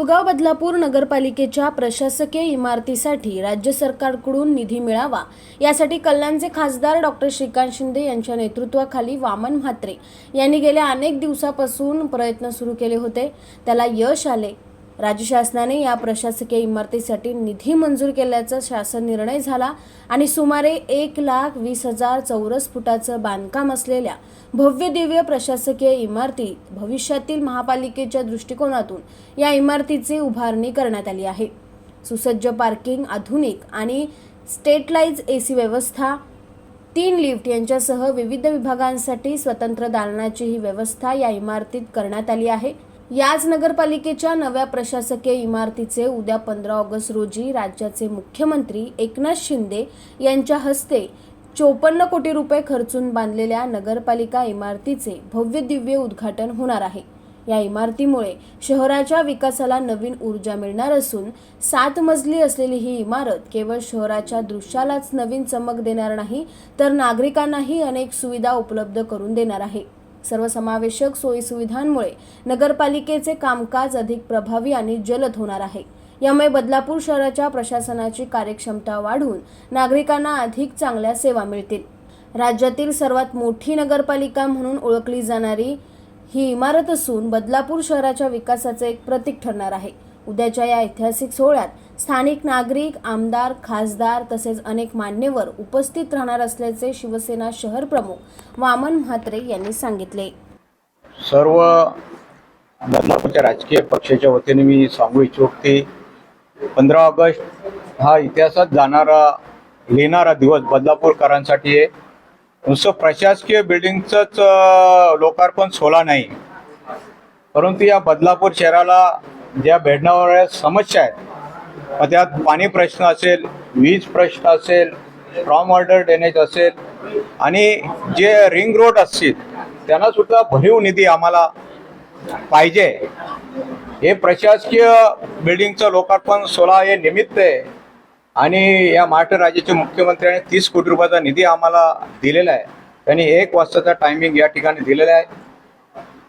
कुळगाव बदलापूर नगरपालिकेच्या प्रशासकीय इमारतीसाठी राज्य सरकारकडून निधी मिळावा. यासाठी कल्याणचे खासदार डॉक्टर श्रीकांत शिंदे यांच्या नेतृत्वाखाली वामन म्हात्रे यांनी गेल्या अनेक दिवसापासून प्रयत्न सुरू केले होते. त्याला यश आले. राज्य शासनाने या प्रशासकीय इमारतीसाठी निधी मंजूर केल्याचा शासन निर्णय झाला आणि सुमारे एक लाख वीस हजार चौरस फुटाचं बांधकाम असलेल्या भव्य दिव्य प्रशासकीय इमारतीत भविष्यातील महापालिकेच्या दृष्टिकोनातून या इमारतीची उभारणी करण्यात आली आहे. सुसज्ज पार्किंग आधुनिक आणि स्टेटलाइज सी व्यवस्था तीन लिफ्ट यांच्यासह विविध विभागांसाठी स्वतंत्र दालनाची ही व्यवस्था या इमारतीत करण्यात आली आहे. याच नगरपालिकेच्या नव्या प्रशासकीय इमारतीचे उद्या पंधरा ऑगस्ट रोजी राज्याचे मुख्यमंत्री एकनाथ शिंदे यांच्या हस्ते चोपन्न कोटी रुपये खर्चून बांधलेल्या नगरपालिका इमारतीचे भव्य दिव्य उद्घाटन होणार आहे. या इमारतीमुळे शहराच्या विकासाला नवीन ऊर्जा मिळणार असून सात मजली असलेली ही इमारत केवळ शहराच्या दृश्यालाच नवीन चमक देणार नाही तर नागरिकांनाही अनेक सुविधा उपलब्ध करून देणार आहे. सर्वसमावेशक सोयीसुविधांमुळे नगरपालिकेचे कामकाज अधिक प्रभावी आणि जलद होणार आहे. यामुळे बदलापूर शहराच्या प्रशासनाची कार्यक्षमता वाढून नागरिकांना अधिक चांगल्या सेवा मिळतील. राज्यातील सर्वात मोठी नगरपालिका म्हणून ओळखली जाणारी ही इमारत असून बदलापूर शहराच्या विकासाचे एक प्रतीक ठरणार आहे. उद्याच्या या ऐतिहासिक सोहळ्यात स्थानिक नागरिक आमदार खासदार तसेच अनेक मान्यवर उपस्थित राहणार असल्याचे शिवसेना शहर प्रमुख वामन म्हात्रे यांनी सांगितले. सर्व बदलापूरच्या राजकीय पक्षाच्या वतीने मी सांगू इच्छुक की पंधरा ऑगस्ट हा इतिहासात जाणारा लिहिणारा दिवस बदलापूरकरांसाठी आहे. नुसतं प्रशासकीय बिल्डिंगचंच लोकार्पण सोला नाही. परंतु या बदलापूर शहराला ज्या भेडणाऱ्या समस्या आहेत मग त्यात पाणी प्रश्न असेल वीज प्रश्न असेल फ्रॉम ऑर्डर ड्रेनेज असेल आणि जे रिंग रोड असतील त्यांना सुद्धा भरीव निधी आम्हाला पाहिजे. हे प्रशासकीय बिल्डिंगचं लोकार्पण सोळा हे निमित्त आहे आणि या महाराष्ट्र राज्याचे मुख्यमंत्र्यांनी तीस कोटी रुपयाचा निधी आम्हाला दिलेला आहे. त्यांनी एक वाजताचा टायमिंग या ठिकाणी दिलेला आहे.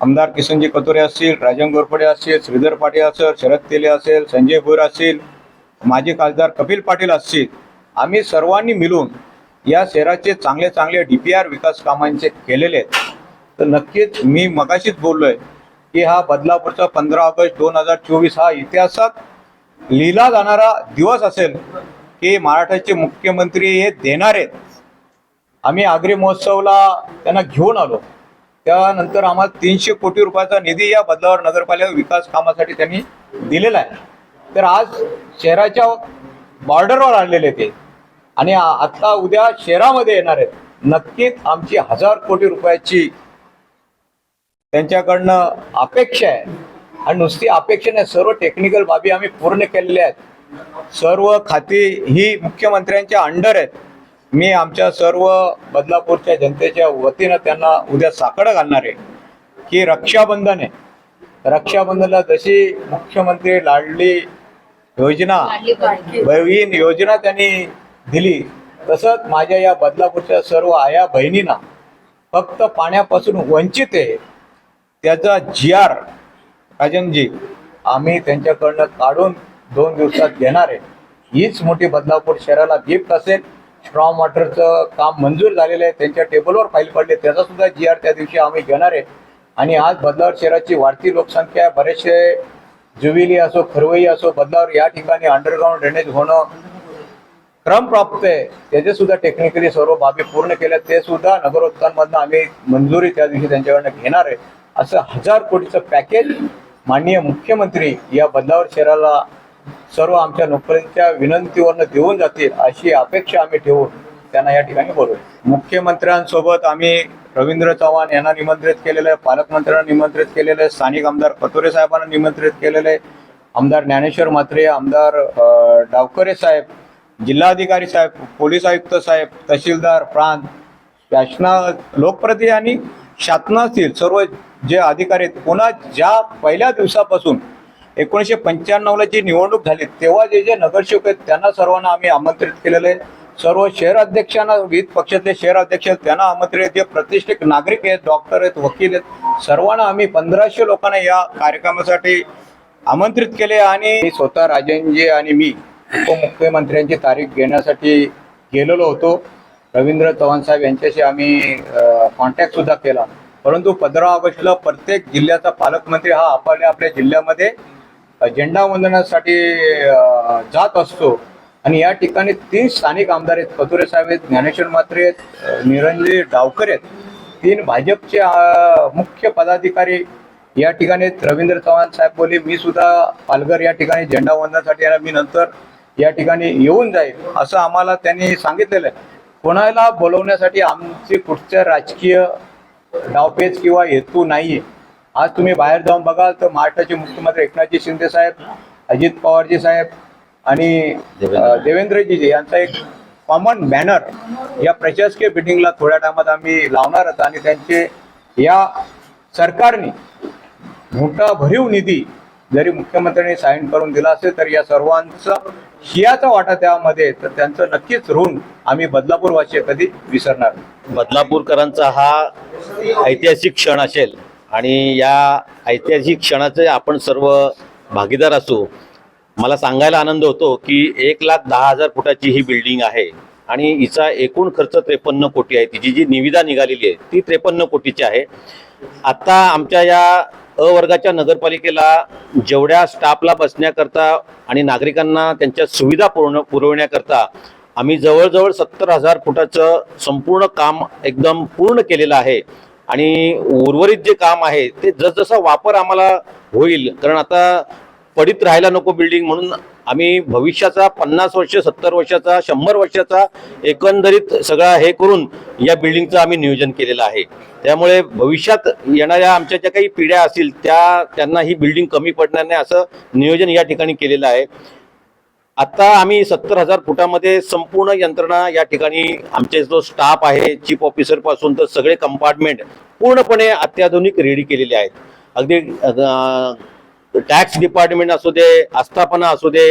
आमदार किशनजी कतोरे असतील राजन गोरपडे असतील श्रीधर पाटील असेल शरद तेले असेल संजय भोर असतील माजी खासदार कपिल पाटील असतील आम्ही सर्वांनी मिळून या शहराचे चांगले चांगले डी पी आर विकास कामांचे केलेले आहेत. तर नक्कीच मी मगाशीच बोललोय की हा बदलापूरचा पंधरा ऑगस्ट दोन हजार चोवीस हा इतिहासात लिहिला जाणारा दिवस असेल की महाराष्ट्राचे मुख्यमंत्री हे देणार आहेत. आम्ही आग्री महोत्सवला त्यांना घेऊन आलो. त्यानंतर आम्हाला तीनशे कोटी रुपयाचा निधी या बदलावर नगरपालिका विकास कामासाठी त्यांनी दिलेला आहे. तर आज शहराच्या बॉर्डरवर आणलेले ते. आणि आता उद्या शहरामध्ये येणार आहेत. नक्कीच आमची हजार कोटी रुपयाची त्यांच्याकडनं अपेक्षा आहे. आणि नुसती अपेक्षा नाही सर्व टेक्निकल बाबी आम्ही पूर्ण केलेल्या आहेत. सर्व खाती ही मुख्यमंत्र्यांच्या अंडर आहेत. मी आमच्या सर्व बदलापूरच्या जनतेच्या वतीनं त्यांना उद्या साकडं घालणार आहे. की रक्षाबंधन आहे. रक्षाबंधनला जशी मुख्यमंत्री लाडली योजना बहीण योजना त्यांनी दिली. तसंच माझ्या या बदलापूरच्या सर्व आया बहिणींना फक्त पाण्यापासून वंचित आहे. त्याचा जी आर राजनजी आम्ही त्यांच्याकडनं काढून दोन दिवसात घेणार आहे. हीच मोठी बदलापूर शहराला गिफ्ट असेल. स्ट्रॉंग वॉटरचं काम मंजूर झालेलं आहे. त्यांच्या टेबलवर फाईल पडले. त्याचा सुद्धा जी आर त्या दिवशी आम्ही घेणार आहे. आणि आज बदलावर शहराची वाढती लोकसंख्या बरेचसे जुविली असो खरवई असो बदलावर या ठिकाणी अंडरग्राऊंड ड्रेनेज होणं क्रम प्राप्त आहे. त्याचे सुद्धा टेक्निकली सर्व बाबी पूर्ण केल्या ते सुद्धा नगरोत्थानमधनं आम्ही मंजुरी त्या दिवशी त्यांच्याकडनं घेणार आहे. असं हजार कोटीचं पॅकेज माननीय मुख्यमंत्री या बदलावर शहराला सर्व आमच्या नोकऱ्यांच्या विनंतीवरनं देऊन जातील अशी अपेक्षा आम्ही ठेवून त्यांना या ठिकाणी बोलू मुख्यमंत्र्यांसोबत आम्ही रवींद्र चव्हाण यांना निमंत्रित केलेलं आहे पालकमंत्र्यांना निमंत्रित केलेलं आहे स्थानिक आमदार कतोरे साहेबांना निमंत्रित केलेलं आहे. आमदार ज्ञानेश्वर म्हात्रे आमदार डावकरे साहेब जिल्हाधिकारी साहेब पोलीस आयुक्त साहेब तहसीलदार प्रांत शासना लोकप्रतिनिधी आणि शासनातील सर्व जे अधिकारी आहेत पुन्हा ज्या पहिल्या दिवसापासून एकोणीसशे पंच्याण्णवला जी निवडणूक झाली तेव्हा जे जे नगरसेवक आहेत त्यांना सर्वांना आम्ही आमंत्रित केलेलं आहे. सर्व शहर अध्यक्षांना विविध पक्षातले शहर अध्यक्ष आहेत त्यांना आमंत्रित आहेत. जे प्रतिष्ठित नागरिक आहेत डॉक्टर आहेत वकील आहेत सर्वांना आम्ही पंधराशे लोकांना या कार्यक्रमासाठी आमंत्रित केले आणि स्वतः राजेंजी आणि मी उपमुख्यमंत्र्यांची तारीख घेण्यासाठी गेलेलो होतो. रवींद्र चव्हाण साहेब यांच्याशी आम्ही कॉन्टॅक्ट सुद्धा केला. परंतु पंधरा ऑगस्टला प्रत्येक जिल्ह्याचा पालकमंत्री हा आपल्या आपल्या जिल्ह्यामध्ये झेंडा वंदनासाठी जात असतो. आणि या ठिकाणी तीन स्थानिक आमदार आहेत. कथुरे साहेब आहेत ज्ञानेश्वर म्हात्रे आहेत निरंजय डावकर आहेत. तीन भाजपचे मुख्य पदाधिकारी या ठिकाणी रवींद्र चव्हाण साहेब बोलले मी सुद्धा पालघर या ठिकाणी झेंडा वंदनासाठी मी नंतर या ठिकाणी येऊन जाईल. असं आम्हाला त्यांनी सांगितलेलं आहे. कोणाला बोलवण्यासाठी आमचे कुठच्या राजकीय डावपेच किंवा हेतू नाहीये. आज तुम्ही बाहेर जाऊन बघाल तर महाराष्ट्राचे मुख्यमंत्री एकनाथजी शिंदे साहेब अजित पवारजी साहेब आणि देवेंद्रजी यांचा एक कॉमन बॅनर या प्रशासकीय बिल्डिंगला थोड्या टायमात आम्ही लावणार आहोत आणि त्यांचे या सरकारने मोठा भरीव निधी जरी मुख्यमंत्र्यांनी साईन करून दिला असेल तर या सर्वांचा शियाचा वाटा त्यामध्ये. तर त्यांचं नक्कीच ऋण आम्ही बदलापूरवासी कधी विसरणार नाही. बदलापूरकरांचा हा ऐतिहासिक क्षण असेल आणि या ऐतिहासिक क्षणाचे आपण सर्व भागीदार असू मला सांगायला आनंद होतो की एक लाख दहा हजार फुटाची ही बिल्डिंग आहे आणि हिचा एकूण खर्च त्रेपन्न कोटी आहे. तिची जी निविदा निघालेली आहे ती त्रेपन्न कोटीची आहे. आता आमच्या या अ वर्गाच्या नगरपालिकेला जेवढ्या स्टाफला बसण्याकरता आणि नागरिकांना त्यांच्या सुविधा पुरव पुरवण्याकरता आम्ही जवळजवळ सत्तर हजार फुटाचं संपूर्ण काम एकदम पूर्ण केलेलं आहे. आणि उर्वरित जे काम आहे ते जसजसा वापर आम्हाला होईल कारण आता पडित राहायला नको बिल्डिंग म्हणून आम्ही भविष्याचा पन्नास वर्ष सत्तर वर्षाचा शंभर वर्षाचा एकंदरीत सगळा हे करून या बिल्डिंगचं आम्ही नियोजन केलेलं आहे. त्यामुळे भविष्यात येणाऱ्या आमच्या ज्या काही पिढ्या असतील त्या त्यांना ही बिल्डिंग कमी पडणार नाही असं नियोजन या ठिकाणी केलेलं आहे. आता आम्ही सत्तर हजार फुटामध्ये संपूर्ण यंत्रणा या ठिकाणी आमचे जो स्टाफ आहे चीफ ऑफिसरपासून तर सगळे कंपार्टमेंट पूर्णपणे अत्याधुनिक रेडी केलेले आहेत. अगदी टॅक्स डिपार्टमेंट असू दे आस्थापना असू दे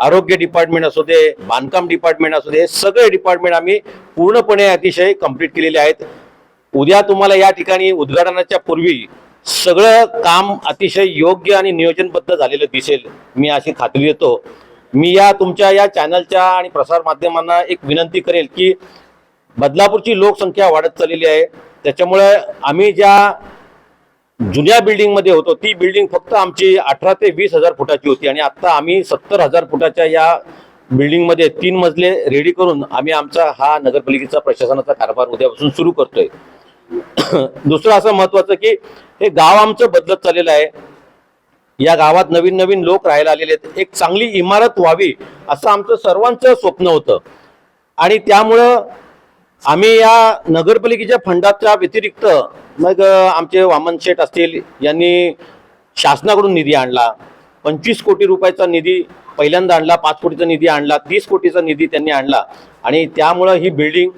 आरोग्य डिपार्टमेंट असू दे बांधकाम डिपार्टमेंट असू दे सगळे डिपार्टमेंट आम्ही पूर्णपणे अतिशय कंप्लीट केलेले आहेत. उद्या तुम्हाला या ठिकाणी उद्घाटनाच्या पूर्वी सगळं काम अतिशय योग्य आणि नियोजनबद्ध झालेलं दिसेल. मी अशी खात्री देतो. मी या तुमच्या या चॅनलच्या आणि प्रसार माध्यमांना एक विनंती करेल की बदलापूरची लोकसंख्या वाढत चाललेली आहे. त्याच्यामुळे आम्ही ज्या जुन्या बिल्डिंगमध्ये होतो. ती बिल्डिंग फक्त आमची अठरा ते वीस हजार फुटाची होती आणि आता आम्ही सत्तर हजार फुटाच्या या बिल्डिंगमध्ये तीन मजले रेडी करून आम्ही आमचा हा नगरपालिकेचा प्रशासनाचा कारभार उद्यापासून सुरू करतोय. दुसरं असं महत्वाचं की हे गाव आमचं बदलत चाललेलं आहे. या गावात नवीन नवीन लोक राहायला आलेले आहेत. एक चांगली इमारत व्हावी असं आमचं सर्वांचं स्वप्न होतं. आणि त्यामुळं आम्ही या नगरपालिकेच्या फंडाच्या व्यतिरिक्त मग आमचे वामन शेठ असतील यांनी शासनाकडून निधी आणला. पंचवीस कोटी रुपयाचा निधी पहिल्यांदा आणला पाच कोटीचा निधी आणला तीस कोटीचा निधी त्यांनी आणला. आणि त्यामुळं ही बिल्डिंग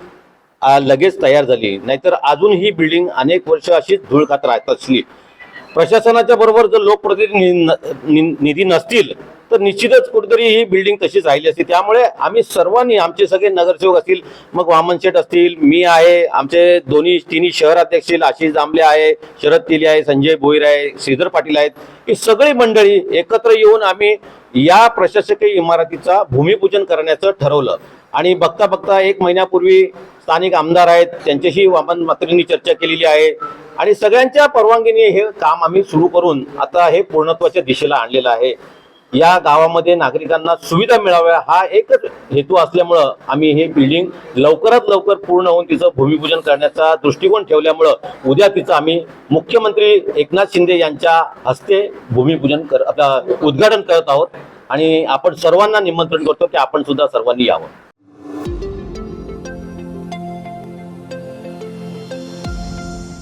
लगेच तयार झाली. नाहीतर अजून ही बिल्डिंग अनेक वर्ष अशीच धूळ खात राहत असली. प्रशासनाच्या बरोबर जर लोकप्रतिनिधी न- नि- निधी नसतील तर निश्चितच कुठेतरी ही बिल्डिंग तशीच राहिली असती. त्यामुळे आम्ही सर्वांनी आमचे सगळे नगरसेवक असतील मग वामन शेठ असतील मी आहे आमचे दोन्ही तिन्ही शहर अध्यक्ष आशिष जांभले आहे शरद तेली आहे संजय भोईर आहे श्रीधर पाटील आहेत. ही सगळी मंडळी एकत्र येऊन आम्ही या प्रशासकीय इमारतीचा भूमिपूजन करण्याचं ठरवलं. आणि बघता बघता एक महिन्यापूर्वी स्थानिक आमदार आहेत त्यांच्याशी वामन मात्रेंनी चर्चा केलेली आहे. आणि सगळ्यांच्या परवानगीने हे काम आम्ही सुरू करून आता हे पूर्णत्वाच्या दिशेला आणलेलं आहे. या गावामध्ये नागरिकांना सुविधा मिळाव्या हा एकच हेतू असल्यामुळं आम्ही हे बिल्डिंग लवकरात लवकर पूर्ण होऊन तिचं भूमिपूजन करण्याचा दृष्टिकोन ठेवल्यामुळं उद्या तिचं आम्ही मुख्यमंत्री एकनाथ शिंदे यांच्या हस्ते भूमिपूजन कर उद्घाटन करत आहोत. आणि आपण सर्वांना निमंत्रण करतो की आपण सुद्धा सर्वांनी यावं.